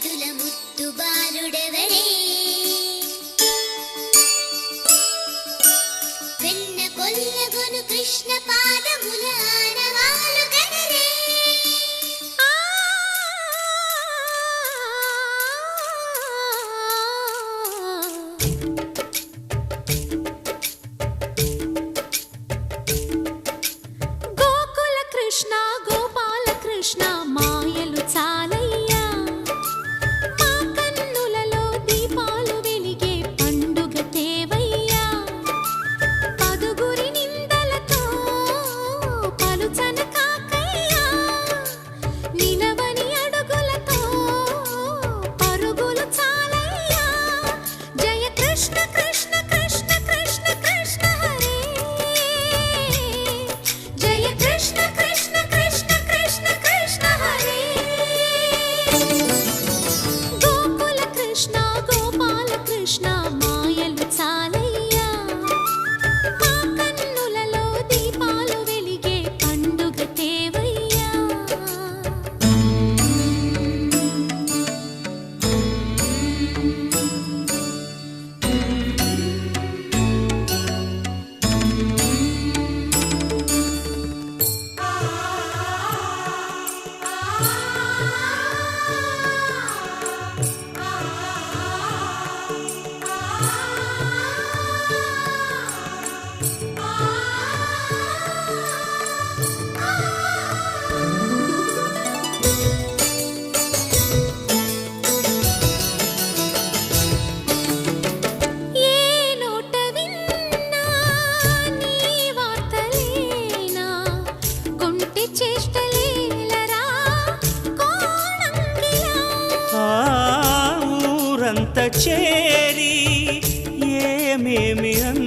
ముద్దుల ముద్దు బాలుడెవరే వెన్న కొల్లగొను కృష్ణ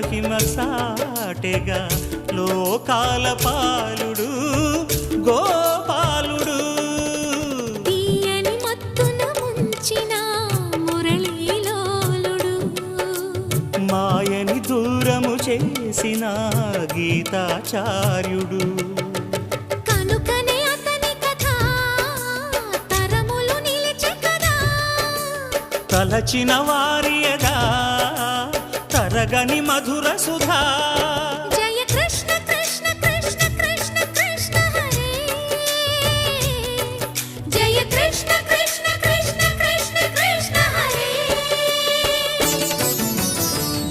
మహిమ సాటెగా లోకాల పాలుడు గోపాలుడు. తీయని మత్తున ముంచిన మురళీలోలుడు. మాయని దూరము చేసిన గీతాచార్యుడు. కనుకనే అతని కథ తరములు నిలిచే కదా తలచిన వారియదా తరగని మధుర సుధా. జయ కృష్ణ కృష్ణ కృష్ణ కృష్ణ కృష్ణ హరే. జయ కృష్ణ కృష్ణ కృష్ణ కృష్ణ కృష్ణ హరే.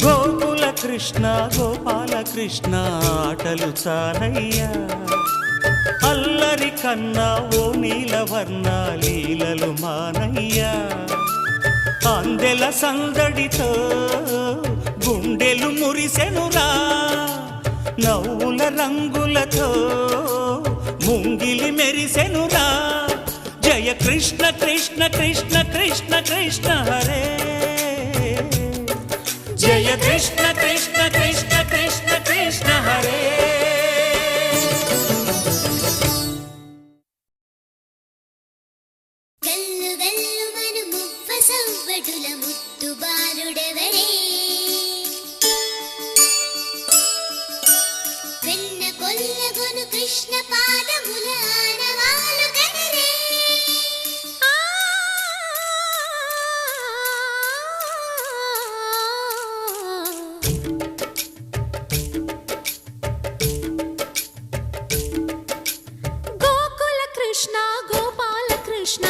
గోకుల కృష్ణ గోపాల కృష్ణ ఆటలు చాలయ్యా. అల్లరి కన్నా ఓ నీలవర్ణ లీలలు మానయ్యా. అందెల సందడితో గుండెలు మురిసెనురా. నవ్వుల రంగులతో ముంగిలి మెరిసెనురా. జయ కృష్ణ కృష్ణ కృష్ణ కృష్ణ కృష్ణ హరే. జయ కృష్ణ కృష్ణ కృష్ణ కృష్ణ కృష్ణ హరే. కృష్ణ గోపాల కృష్ణ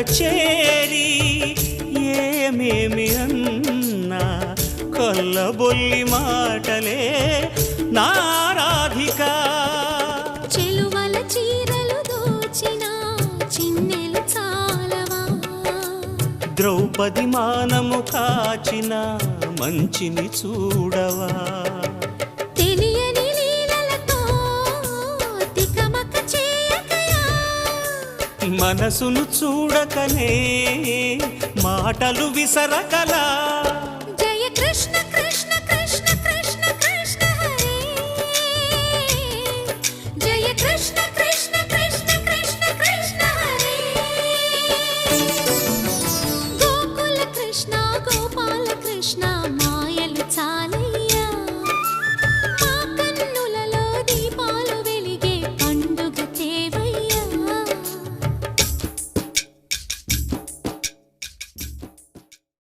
చేరి ఏమేమి అన్నా కొల్లబొల్లి మాటలే నారాధిక. చెలువల చీరలు దోచిన చిన్నెలు చాలవా? ద్రౌపది మానము కాచిన మంచిని చూడవా? మనసును చూడకనే మాటలు విసరకలా. జయ కృష్ణ కృష్ణ కృష్ణ కృష్ణ కృష్ణ హరే. జయ కృష్ణ కృష్ణ కృష్ణ కృష్ణ కృష్ణ హరే. గోకుల కృష్ణ గోపాల కృష్ణ మా